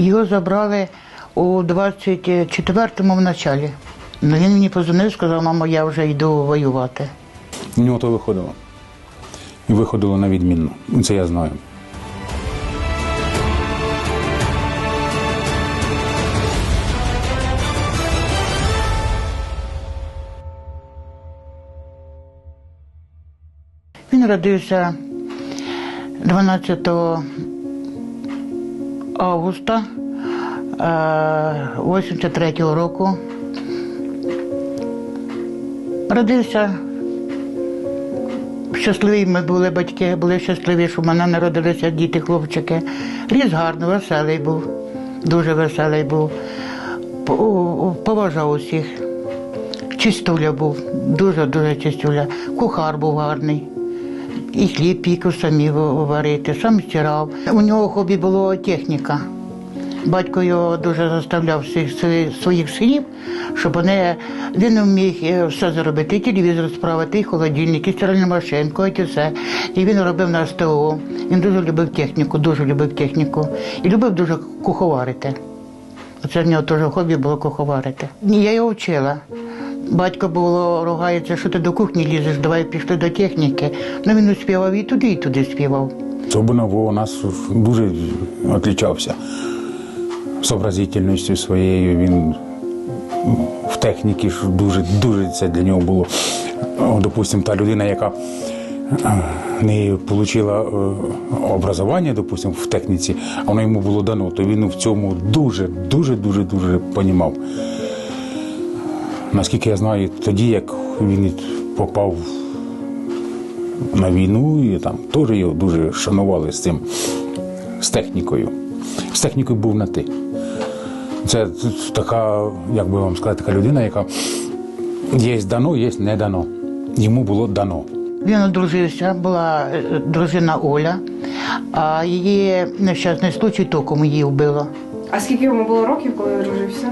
Його забрали у 24-му в началі. Ну, він мені позвонив, сказав, мамо, я вже йду воювати. У нього то виходило. І виходило на відмінно. Це я знаю. Він родився 12 августа 83-го року. Родився. Щасливі ми були батьки, були щасливі, що в мене народилися діти, хлопчики. Ріс гарно, веселий був, дуже веселий був. Поважав усіх. Чистуля був, дуже-дуже чистуля. Кухар був гарний. І хліб пікав самі варити, сам стирав. У нього хобі було техніка. Батько його дуже заставляв всіх своїх- синів, щоб вони він міг е, все зробити, і телевізор справити, і холодильник, і стиральну машинку, і все. І він робив на СТО. Він дуже любив техніку, дуже любив техніку. І любив дуже куховарити. Оце в нього теж хобі було куховарити. Я його вчила. Батько було ругається, що ти до кухні лізеш, давай пішли до техніки. Ну він співав і туди, і туди співав. Особливо у нас дуже відрізнявся сообразительністю своєю. Він в техніці дуже, дуже це для нього було. О, Допустим, та людина, яка е, не отримала образування, допустим, в техніці, а воно йому було дано, то він в цьому дуже, дуже, дуже, дуже понімав. Наскільки я знаю, тоді, як він попав на війну, і там теж його дуже шанували з цим, з технікою. З технікою був на ти. Це така, як би вам сказати, така людина, яка є дано, є не дано. Йому було дано. Він одружився, була е, дружина Оля, а її нещасний случай током її вбило. А скільки йому було років, коли одружився?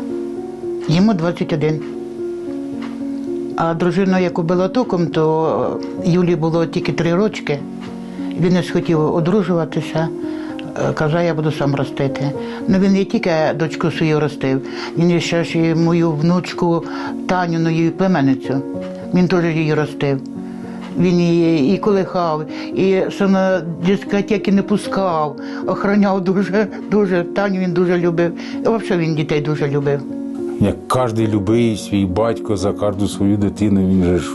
Йому 21. А дружину, яку було током, то е, Юлі було тільки три рочки. Він не схотів одружуватися. е, Казав, я буду сам ростити. Ну він не тільки дочку свою ростив, він ще ж і мою внучку Таню, ну, її племенницю. Він теж її ростив. Він її і колихав, і на дискотеки не пускав, охороняв дуже, дуже. Таню він дуже любив. Взагалі він дітей дуже любив. Як кожен любий свій батько за кожну свою дитину, він же ж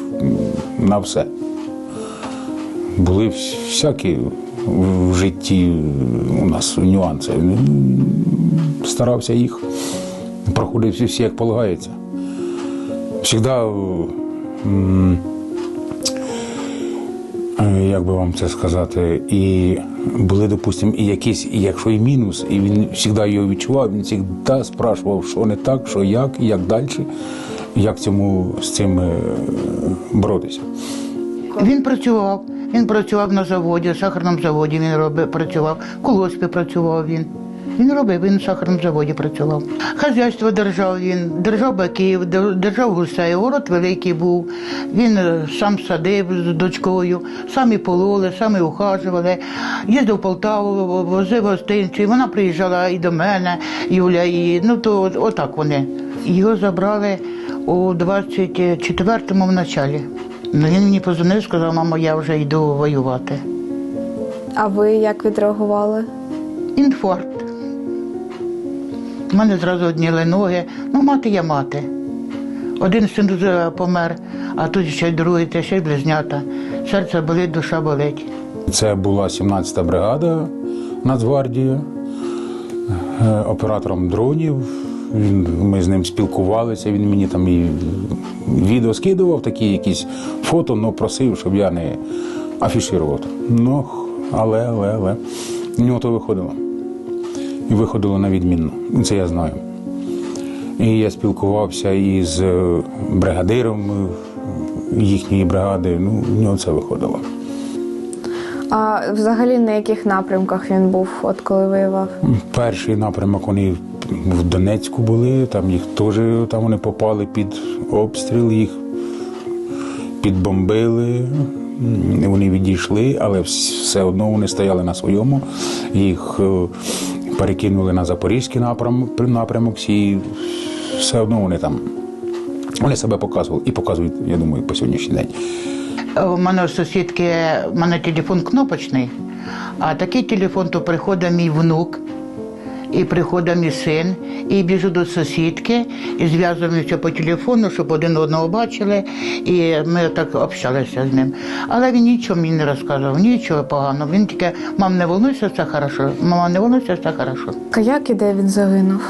на все. Були всякі в житті у нас нюанси. Він старався їх проходив всі, як полагається. Всегда, як би вам це сказати, і були, допустимо, і якісь, якщо і мінус, і він завжди його відчував, він завжди спрашував, що не так, що як, як далі, як цьому з цим е, боротися. Він працював. Він працював на заводі, на сахарному заводі він робив, працював, в колоспі працював він. Він робив, він на сахарному заводі працював. Хазяйство держав він, держав баків, дер- держав гусей, город великий був. Він е, сам садив з дочкою, самі пололи, самі ухажували. Їздив в Полтаву, возив гостинці. Вона приїжджала і до мене, Юля, і ну то отак вони. Його забрали у 24-му в началі. Ну, він мені позвонив, сказав, мамо, я вже йду воювати. А ви як відреагували? Інфаркт. У мене зразу одніли ноги. Ну, мати є мати. Один син вже помер, а тут ще другий, та ще й близнята. Серце болить, душа болить. Це була 17-та бригада Нацгвардії, е, оператором дронів. Ми з ним спілкувалися, він мені там і відео скидував, такі якісь фото, але просив, щоб я не афішував. Ну, але, але, але у нього то виходило. І виходило на відмінно. Це я знаю. І я спілкувався із е, бригадиром е, їхньої бригади. Ну, у нього це виходило. А взагалі на яких напрямках він був, от коли воював? Перший напрямок вони в Донецьку були, там їх теж там вони попали під обстріл, їх підбомбили, вони відійшли, але все одно вони стояли на своєму. Їх е, перекинули на запорізький напрямок, напрямок і все одно вони там. Вони себе показували і показують, я думаю, по сьогоднішній день. У мене сусідки, у мене телефон кнопочний, а такий телефон, то приходить мій внук, і приходить мій син, і біжу до сусідки, і зв'язуємося по телефону, щоб один одного бачили, і ми так общалися з ним. Але він нічого мені не розказував, нічого поганого. Він тільки, мам, не волнуйся, все хорошо. Мама, не волнуйся, все хорошо. А як і де він загинув?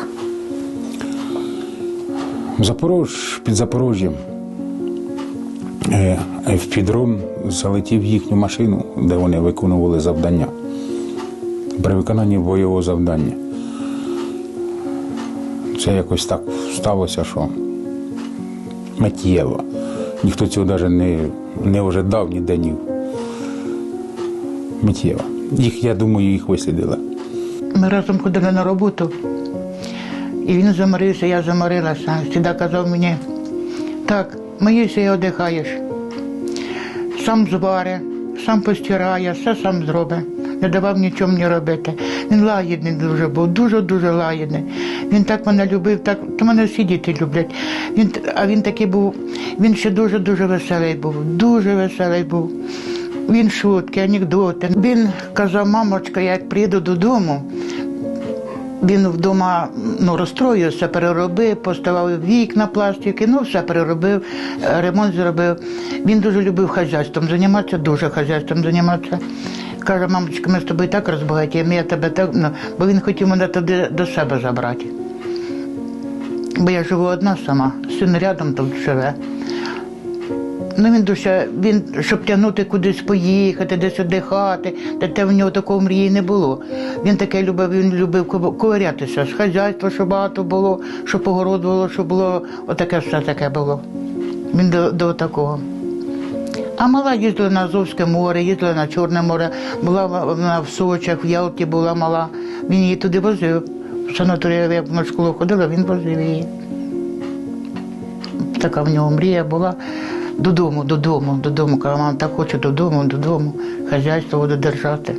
Запорож, під Запорожжям е, в підрон залетів їхню машину, де вони виконували завдання. При виконанні бойового завдання. Це якось так сталося, що миттєво. Ніхто цього навіть не, не ожидав ніде ні. Миттєво. Їх, я думаю, їх вислідили. Ми разом ходили на роботу, і він заморився, я заморилася. Всегда казав мені, так, миєшся і одихаєш. Сам зваре, сам постирає, все сам зробить. Не давав нічого мені робити. Він лагідний дуже був, дуже-дуже лагідний. Він так мене любив, так то мене всі діти люблять. Він, а він такий був, він ще дуже-дуже веселий був, дуже веселий був. Він шутки, анекдоти. Він казав, мамочка, я як прийду додому, він вдома ну, розстроївся, переробив, поставив вікна, пластики, ну все переробив, е, ремонт зробив. Він дуже любив хазяйством займатися, дуже хазяйством займатися. Каже, мамочка, ми з тобою так розбагатіємо, я тебе так, ну, бо він хотів мене туди до себе забрати. Бо я живу одна сама, син рядом тут живе. Ну він дуже, він, щоб тягнути кудись поїхати, десь віддихати, та те в нього такого мрії не було. Він таке любив, він любив ковирятися, з хазяйства, щоб багато було, щоб огород було, щоб було, отаке все таке було. Він до, до такого. А мала їздила на Азовське море, їздила на Чорне море, була вона в Сочах, в Ялті була мала. Він її туди возив. В санаторію, як в школу ходила, він возив її. Така в нього мрія була. Додому, додому, додому. Каже, мама, так хочу додому, додому. Хазяйство буду держати.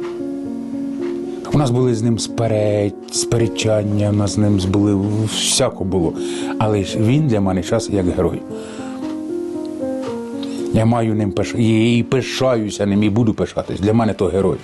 У нас були з ним спереч, сперечання, у нас з ним були всяко було. Але ж він для мене час як герой. Я маю ним пиш... і пишаюся ним і буду пишатись. Для мене то герой.